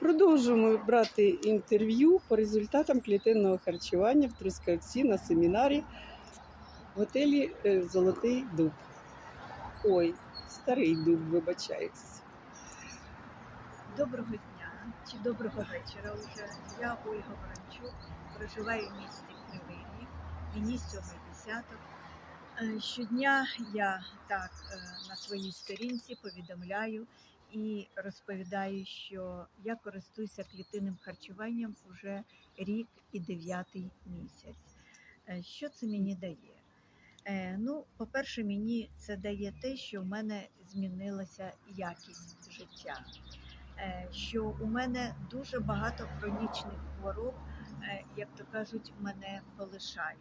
Продовжуємо брати інтерв'ю по результатам клітинного харчування в Трускавці на семінарі в готелі е, Золотий Дуб. Ой, старий дуб, вибачаюсь. Доброго дня чи доброго вечора вже. Я Ольга Ворончук, проживаю в місті Кривий мені сьомий десяток. Е, Щодня я так е, на своїй сторінці повідомляю і розповідаю, що я користуюся клітинним харчуванням вже рік і дев'ятий місяць. Е, Що це мені дає? Е, Ну, по-перше, мені це дає те, що в мене змінилася якість життя е, що у мене дуже багато хронічних хвороб, як то кажуть, мене полишають.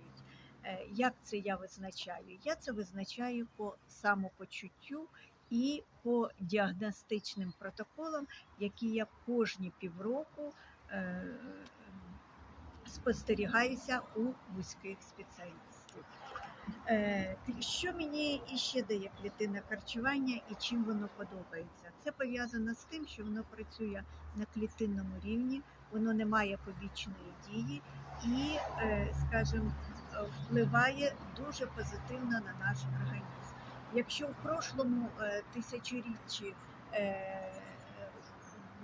Як це я визначаю? Я це визначаю по самопочуттю і по діагностичним протоколам, які я кожні півроку е, спостерігаюся у вузьких спеціалістів. Е, Що мені іще дає клітинне харчування і чим воно подобається? Це пов'язано з тим, що воно працює на клітинному рівні, воно не має побічної дії і, е, скажімо, впливає дуже позитивно на наш організм. Якщо в прошлому е, тисячоріччі е,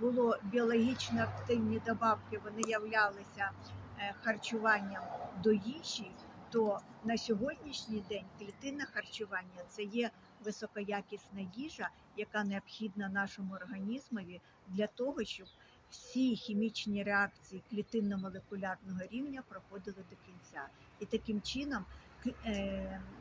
було біологічно активні добавки, вони являлися е, харчуванням до їжі, то на сьогоднішній день клітинне харчування це є високоякісна їжа, яка необхідна нашому організмові для того, щоб всі хімічні реакції клітинно-молекулярного рівня проходили до кінця. І таким чином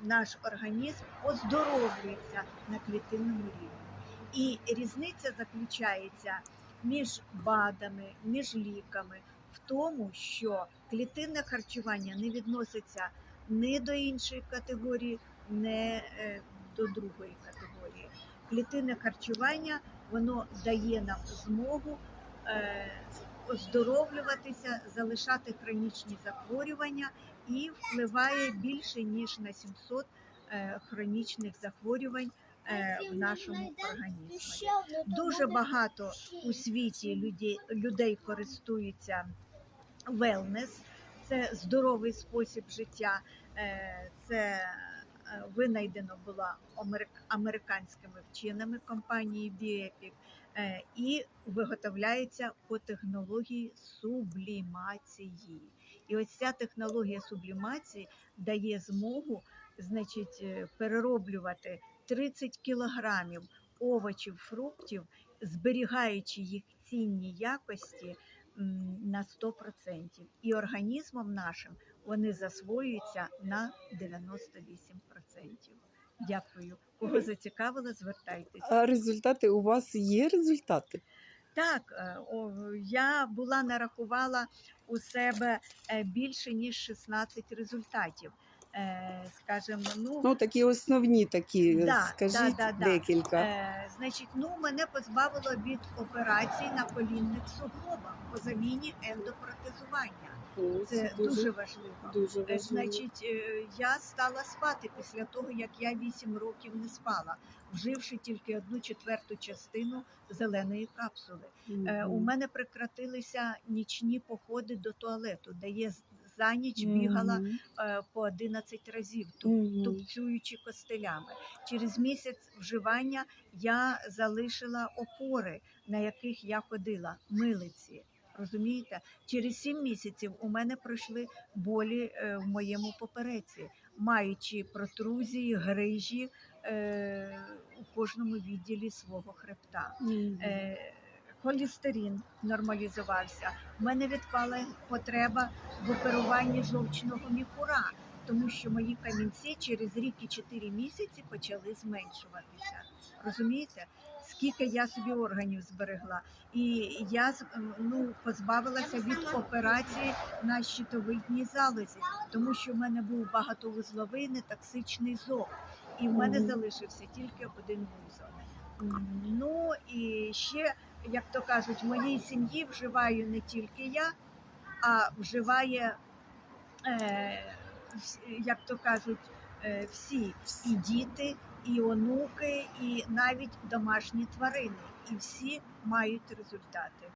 наш організм оздоровлюється на клітинному рівні. І різниця заключається між БАДами, між ліками в тому, що клітинне харчування не відноситься ні до іншої категорії, не е, до другої категорії. Клітинне харчування воно дає нам змогу е, оздоровлюватися, залишати хронічні захворювання і впливає більше ніж на 700 е, хронічних захворювань е, в нашому організмі. Дуже багато у світі людей, користуються велнес, це здоровий спосіб життя. Е, Це винайдено було америк- американськими вченими компанії е, і виготовляється по технології сублімації. І ось ця технологія сублімації дає змогу значить, е, перероблювати 30 кілограмів овочів, фруктів, зберігаючи їх цінні якості на 100%. І організмом нашим вони засвоюються на 98%. Дякую. Кого зацікавило, звертайтеся. А результати у вас є результати? Так, е, я була нарахувала у себе е, більше ніж 16 результатів. Е, Скажем, ну, Ну, такі основні такі, Да, скажіть да, да, декілька. Е, значить, ну мене позбавило від операцій на колінних суглобах по заміні ендопротезування. О, Це дуже важливо. дуже Е, важливо. Значить, е, я стала спати після того, як я 8 років не спала, вживши тільки одну четверту частину зеленої капсули. Е, У мене прекратилися нічні походи до туалету, де з- за ніч бігала е, по 11 разів. туп- тупцюючи костелями. Через місяць вживання я залишила опори, на яких я ходила, милиці. Розумієте, через сім місяців у мене пройшли болі е, в моєму попереці, маючи протрузії, грижі е, у кожному відділі свого хребта. Е, холестерин нормалізувався. У мене відпала потреба в оперуванні жовчного міхура, тому що мої камінці через рік і 4 місяці почали зменшуватися. Розумієте? Скільки я собі органів зберегла, і я ну, позбавилася від операції на щитовидній залозі, тому що в мене був багатовузловий нетоксичний зоб, і в мене залишився тільки один вузол. Ну і ще, як то кажуть, в моїй сім'ї вживаю не тільки я, а вживає, е, як то кажуть, е, всі і діти, і онуки, і навіть домашні тварини. І всі мають результати.